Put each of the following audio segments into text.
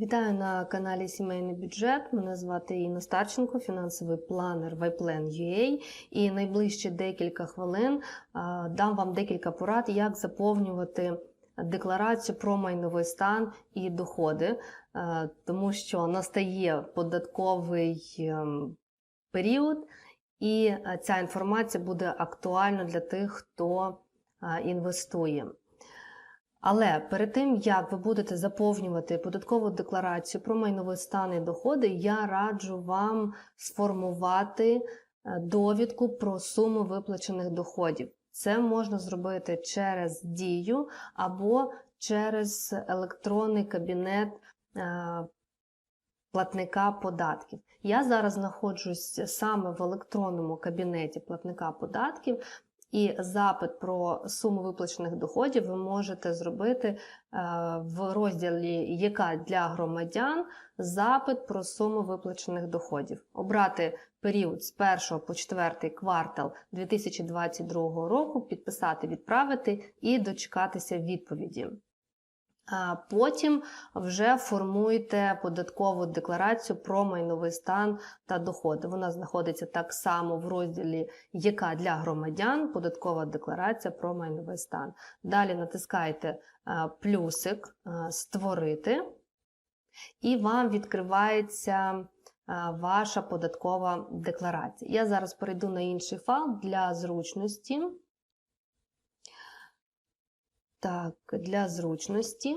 Вітаю на каналі Сімейний бюджет. Мене звати Інна Старченко, фінансовий планер Вайплен.ua. І найближчі декілька хвилин дам вам декілька порад, як заповнювати декларацію про майновий стан і доходи, тому що настає податковий ем, період, і ця інформація буде актуальна для тих, хто інвестує. Але перед тим, як ви будете заповнювати податкову декларацію про майновий стан і доходи, я раджу вам сформувати е, довідку про суму виплачених доходів. Це можна зробити через дію або через електронний кабінет е, платника податків. Я зараз знаходжусь саме в електронному кабінеті платника податків. І запит про суму виплачених доходів ви можете зробити е, в розділі яка для громадян запит про суму виплачених доходів. Обрати період з 1 по 4 квартал 2022 року, підписати, відправити і дочекатися відповіді. Потім вже формуйте податкову декларацію про майновий стан та доходи. Вона знаходиться так само в розділі яка для громадян податкова декларація про майновий стан. Далі натискаєте плюсик Створити, і вам відкривається ваша податкова декларація. Я зараз перейду на інший файл для зручності. Так, для зручності.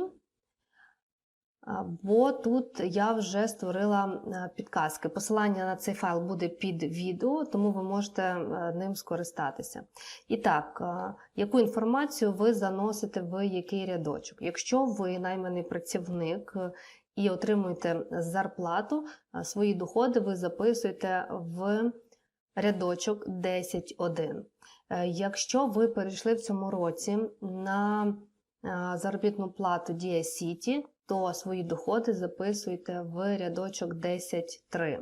Бо тут я вже створила е, підказки. Посилання на цей файл буде під відео, тому ви можете е, ним скористатися. І так, е, яку інформацію ви заносите в який рядочок? Якщо ви найманий працівник і отримуєте зарплату, свої доходи ви записуєте в рядочок 10.1. Якщо ви перейшли в цьому році на заробітну плату Дія City, то свої доходи записуйте в рядочок 10.3.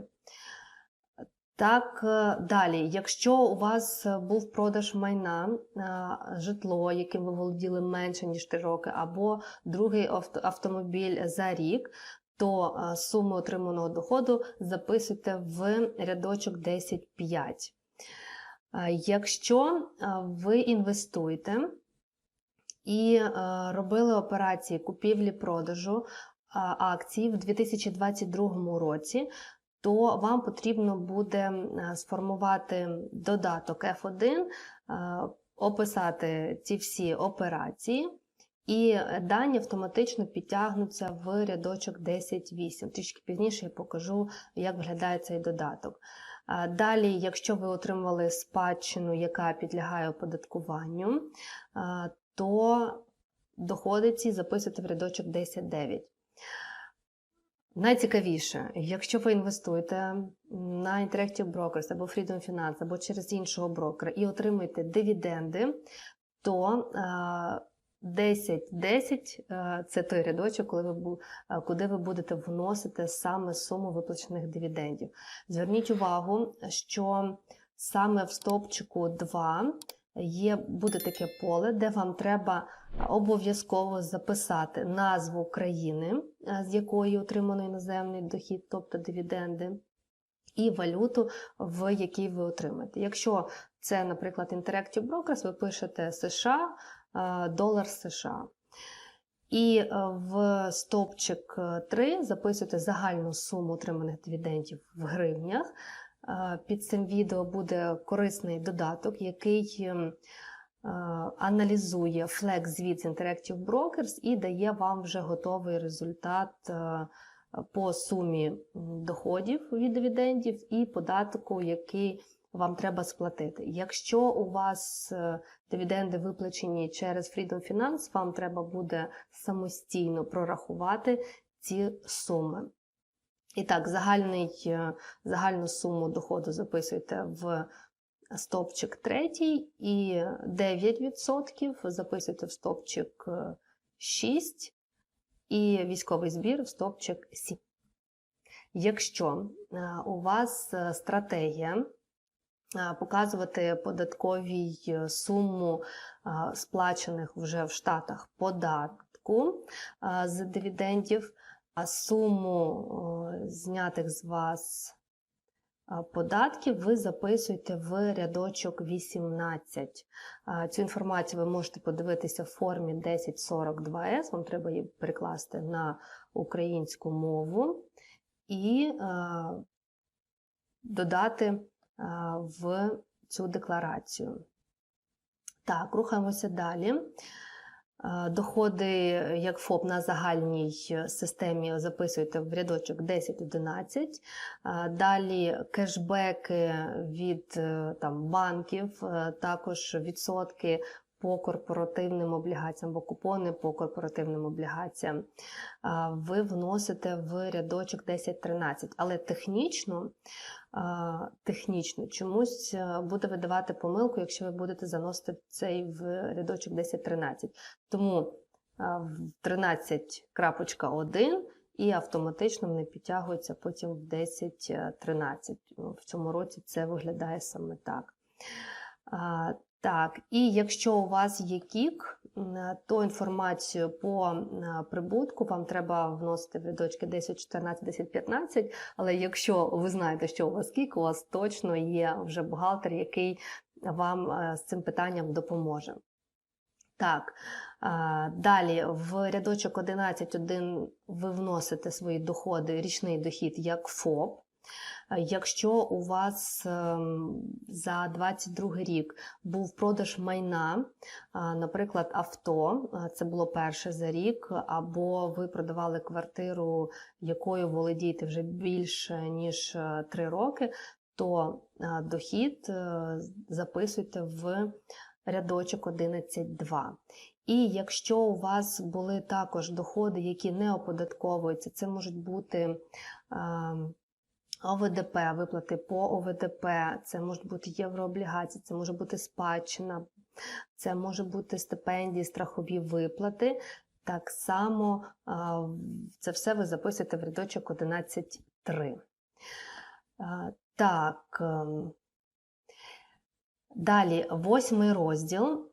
Так, далі, якщо у вас був продаж майна, житло, яким ви володіли менше, ніж 3 роки, або другий автомобіль за рік, то суму отриманого доходу записуйте в рядочок 10.5. Якщо ви інвестуєте і робили операції купівлі-продажу акцій в 2022 році, то вам потрібно буде сформувати додаток F1, описати ці всі операції. І дані автоматично підтягнуться в рядочок 10.8. Трішки пізніше я покажу, як виглядає цей додаток. Далі, якщо ви отримали спадщину, яка підлягає оподаткуванню, то доходи ці записуйте в рядочок 10.9. Найцікавіше, якщо ви інвестуєте на Interactive Brokers або Freedom Finance, або через іншого брокера і отримуєте дивіденди, то 10-10 це той рядочок, коли ви, куди ви будете вносити саме суму виплачених дивідендів. Зверніть увагу, що саме в стовпчику 2 є, буде таке поле, де вам треба обов'язково записати назву країни, з якої отримано іноземний дохід, тобто дивіденди. І валюту, в якій ви отримаєте. Якщо це, наприклад, Interactive Brokers, ви пишете США, долар США. І в стовпчик 3 записуєте загальну суму отриманих дивідендів в гривнях. Під цим відео буде корисний додаток, який ем, аналізує Flex звіт з Interactive Brokers і дає вам вже готовий результат по сумі доходів від дивідендів і податку, який вам треба сплатити. Якщо у вас е, дивіденди виплачені через Freedom Finance, вам треба буде самостійно прорахувати ці суми. І так, загальний, е, загальну суму доходу записуйте в стовпчик 3 і 9% записуйте в стовпчик 6 і військовий збір в стовпчик 7. Якщо е, у вас е, стратегія показувати податковій суму сплачених вже в Штатах податку з дивідендів, а суму знятих з вас податків ви записуєте в рядочок 18. Цю інформацію ви можете подивитися в формі 1042С, вам треба її перекласти на українську мову і додати в цю декларацію. Так, рухаємося далі. Е, Доходи як ФОП на загальній системі записуєте в рядочок 10-11. Е, Далі кешбеки від е, там, банків, е, також відсотки по корпоративним облігаціям або купони по корпоративним облігаціям. Ви вносите в рядочок 10-13. Але технічно, технічно чомусь е, буде видавати помилку, якщо ви будете заносити цей в рядочок 10-13. Тому е, в 13.1 і автоматично вони підтягуються потім в 10.13. В цьому році це виглядає саме так. Так, і якщо у вас є кік, то інформацію по прибутку вам треба вносити в рядочки 10, 14, 10, 15, але якщо ви знаєте, що у вас кік, у вас точно є вже бухгалтер, який вам е, з цим питанням допоможе. Так, далі в рядочок 11.1 ви вносите свої доходи, річний дохід як ФОП. Якщо у вас ем, за 22 рік був продаж майна, наприклад, авто, це було перше за рік, або ви продавали квартиру, якою володієте вже більше ніж 3 роки, то дохід е, записуйте в рядочок 11.2. І якщо у вас були також доходи, які не оподатковуються, це можуть бути а, ОВДП, виплати по ОВДП, це можуть бути єврооблігації, це може бути спадщина, це може бути стипендії, страхові виплати. Так само це все ви записуєте в рядочок 11.3. Так. Далі, восьмий розділ.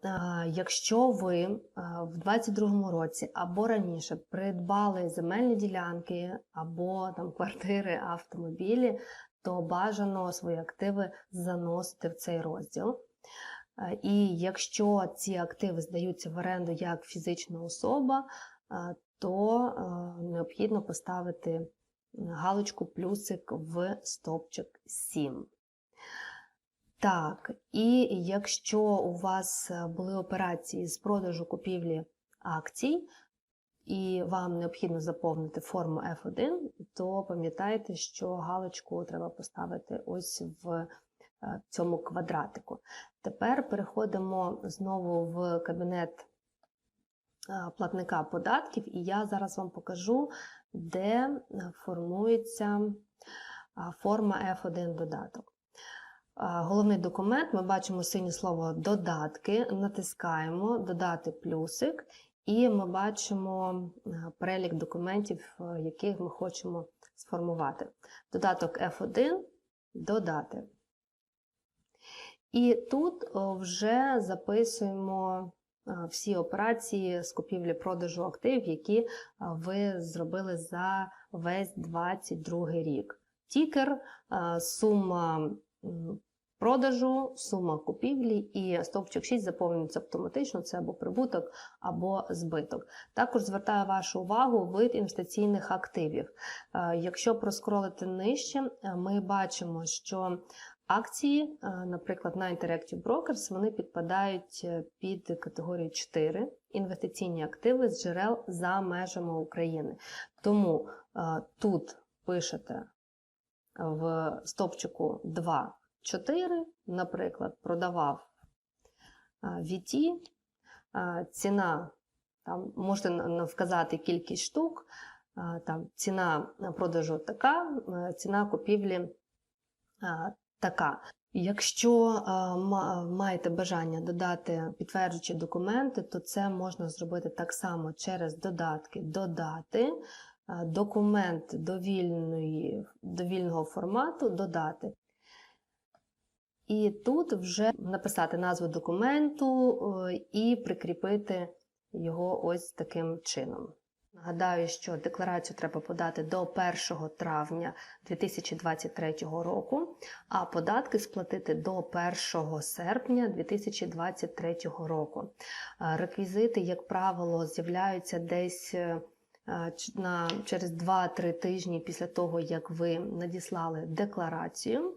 Якщо ви в 22-му році або раніше придбали земельні ділянки, або там квартири, автомобілі, то бажано свої активи заносити в цей розділ. І якщо ці активи здаються в оренду як фізична особа, то необхідно поставити галочку плюсик в стовпчик 7. Так, і якщо у вас е, були операції з продажу купівлі акцій, і вам необхідно заповнити форму F1, то пам'ятайте, що галочку треба поставити ось в е, цьому квадратику. Тепер переходимо знову в кабінет е, платника податків, і я зараз вам покажу, де формується форма F1 додаток. Головний документ, ми бачимо синє слово додатки, натискаємо додати плюсик, і ми бачимо перелік документів, яких ми хочемо сформувати. Додаток F1 додати. І тут вже записуємо всі операції з купівлі-продажу активів, які ви зробили за весь 22 рік. Тікер, сума продажу, сума купівлі і стовпчик 6 заповнюється автоматично, це або прибуток, або збиток. Також звертаю вашу увагу вид інвестиційних активів. Е, Якщо проскролити нижче, е, ми бачимо, що акції, е, наприклад, на Interactive Brokers, вони підпадають е, під категорію 4 інвестиційні активи з джерел за межами України. Тому е, тут пишете в стопчику 2 4, наприклад, продавав VT, ціна, там можете вказати кількість штук, там ціна продажу така, ціна купівлі така. Якщо маєте бажання додати підтверджуючі документи, то це можна зробити так само через додатки. Додати, документ довільної, довільного формату додати. І тут вже написати назву документу е, і прикріпити його ось таким чином. Нагадаю, що декларацію треба подати до 1 травня 2023 року, а податки сплатити до 1 серпня 2023 року. Е, Реквізити, як правило, з'являються десь е, на, через 2-3 тижні після того, як ви надіслали декларацію,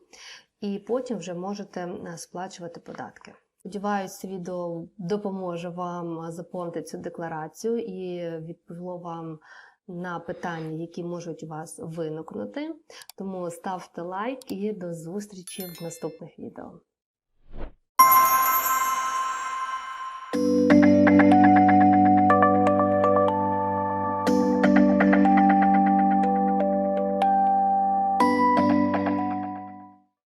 і потім вже можете е, сплачувати податки. Сподіваюсь, відео допоможе вам заповнити цю декларацію і відповіло вам на питання, які можуть у вас виникнути. Тому ставте лайк і до зустрічі в наступних відео.